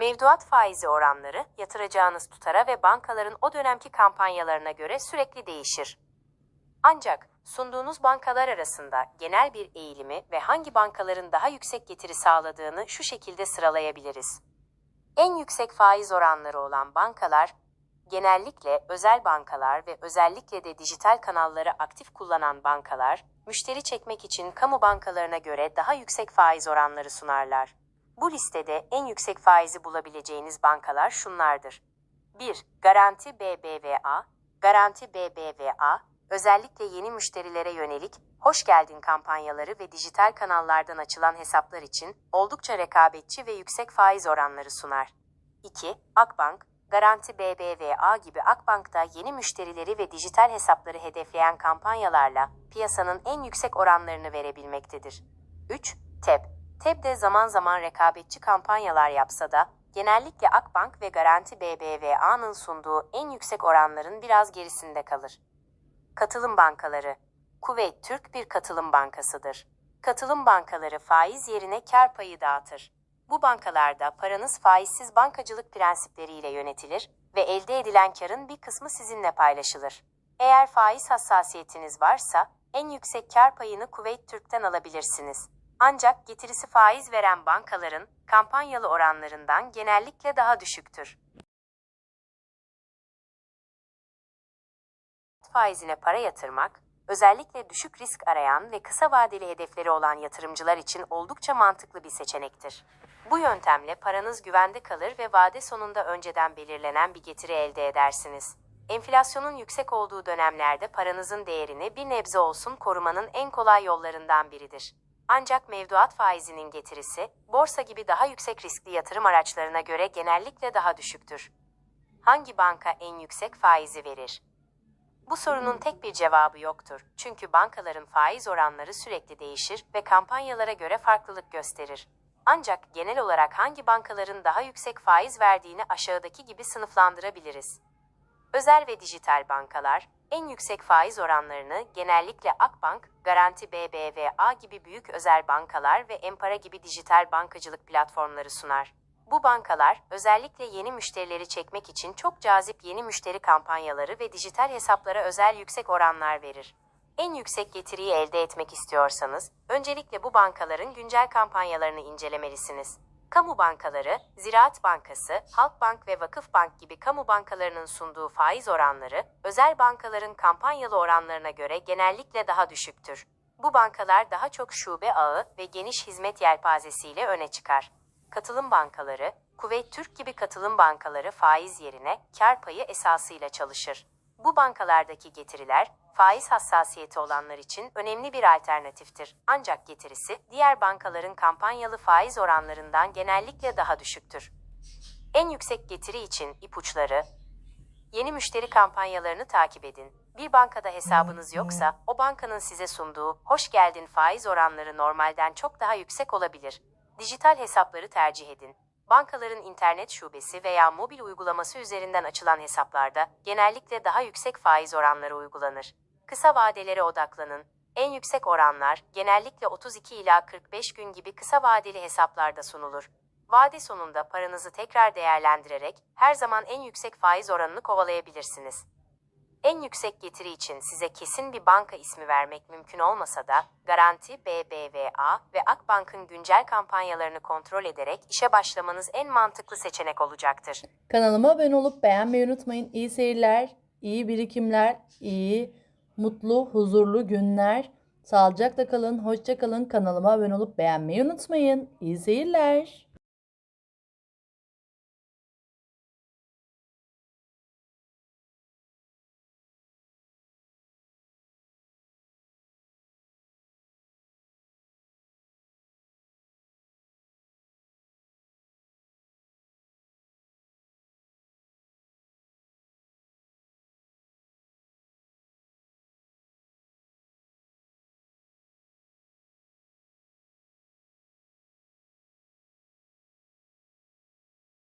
Mevduat faizi oranları yatıracağınız tutara ve bankaların o dönemki kampanyalarına göre sürekli değişir. Ancak sunduğunuz bankalar arasında genel bir eğilimi ve hangi bankaların daha yüksek getiri sağladığını şu şekilde sıralayabiliriz. En yüksek faiz oranları olan bankalar genellikle özel bankalar ve özellikle de dijital kanalları aktif kullanan bankalar, müşteri çekmek için kamu bankalarına göre daha yüksek faiz oranları sunarlar. Bu listede en yüksek faizi bulabileceğiniz bankalar şunlardır. 1. Garanti BBVA Garanti BBVA, özellikle yeni müşterilere yönelik hoş geldin kampanyaları ve dijital kanallardan açılan hesaplar için oldukça rekabetçi ve yüksek faiz oranları sunar. 2. Akbank, Garanti BBVA gibi Akbank'ta yeni müşterileri ve dijital hesapları hedefleyen kampanyalarla piyasanın en yüksek oranlarını verebilmektedir. 3. TEB, TEB de zaman zaman rekabetçi kampanyalar yapsa da genellikle Akbank ve Garanti BBVA'nın sunduğu en yüksek oranların biraz gerisinde kalır. Katılım bankaları. Kuveyt Türk bir katılım bankasıdır. Katılım bankaları faiz yerine kar payı dağıtır. Bu bankalarda paranız faizsiz bankacılık prensipleriyle yönetilir ve elde edilen karın bir kısmı sizinle paylaşılır. Eğer faiz hassasiyetiniz varsa en yüksek kar payını Kuveyt Türk'ten alabilirsiniz. Ancak getirisi faiz veren bankaların kampanyalı oranlarından genellikle daha düşüktür. faizine para yatırmak, özellikle düşük risk arayan ve kısa vadeli hedefleri olan yatırımcılar için oldukça mantıklı bir seçenektir. Bu yöntemle paranız güvende kalır ve vade sonunda önceden belirlenen bir getiri elde edersiniz. Enflasyonun yüksek olduğu dönemlerde paranızın değerini bir nebze olsun korumanın en kolay yollarından biridir. Ancak mevduat faizinin getirisi, borsa gibi daha yüksek riskli yatırım araçlarına göre genellikle daha düşüktür. Hangi banka en yüksek faizi verir? Bu sorunun tek bir cevabı yoktur. Çünkü bankaların faiz oranları sürekli değişir ve kampanyalara göre farklılık gösterir. Ancak genel olarak hangi bankaların daha yüksek faiz verdiğini aşağıdaki gibi sınıflandırabiliriz. Özel ve dijital bankalar, en yüksek faiz oranlarını genellikle Akbank, Garanti BBVA gibi büyük özel bankalar ve Empara gibi dijital bankacılık platformları sunar. Bu bankalar özellikle yeni müşterileri çekmek için çok cazip yeni müşteri kampanyaları ve dijital hesaplara özel yüksek oranlar verir. En yüksek getiriyi elde etmek istiyorsanız, öncelikle bu bankaların güncel kampanyalarını incelemelisiniz. Kamu bankaları, Ziraat Bankası, Halkbank ve Vakıfbank gibi kamu bankalarının sunduğu faiz oranları, özel bankaların kampanyalı oranlarına göre genellikle daha düşüktür. Bu bankalar daha çok şube ağı ve geniş hizmet yelpazesiyle öne çıkar. Katılım bankaları, Kuveyt Türk gibi katılım bankaları faiz yerine kar payı esasıyla çalışır. Bu bankalardaki getiriler, faiz hassasiyeti olanlar için önemli bir alternatiftir. Ancak getirisi diğer bankaların kampanyalı faiz oranlarından genellikle daha düşüktür. En yüksek getiri için ipuçları, Yeni müşteri kampanyalarını takip edin. Bir bankada hesabınız yoksa, o bankanın size sunduğu hoş geldin faiz oranları normalden çok daha yüksek olabilir. Dijital hesapları tercih edin. Bankaların internet şubesi veya mobil uygulaması üzerinden açılan hesaplarda genellikle daha yüksek faiz oranları uygulanır. Kısa vadelere odaklanın. En yüksek oranlar genellikle 32 ila 45 gün gibi kısa vadeli hesaplarda sunulur. Vade sonunda paranızı tekrar değerlendirerek her zaman en yüksek faiz oranını kovalayabilirsiniz. En yüksek getiri için size kesin bir banka ismi vermek mümkün olmasa da Garanti, BBVA ve Akbank'ın güncel kampanyalarını kontrol ederek işe başlamanız en mantıklı seçenek olacaktır. Kanalıma abone olup beğenmeyi unutmayın. İyi seyirler, iyi birikimler, iyi, mutlu, huzurlu günler. Sağlıcakla kalın, hoşça kalın. Kanalıma abone olup beğenmeyi unutmayın. İyi seyirler.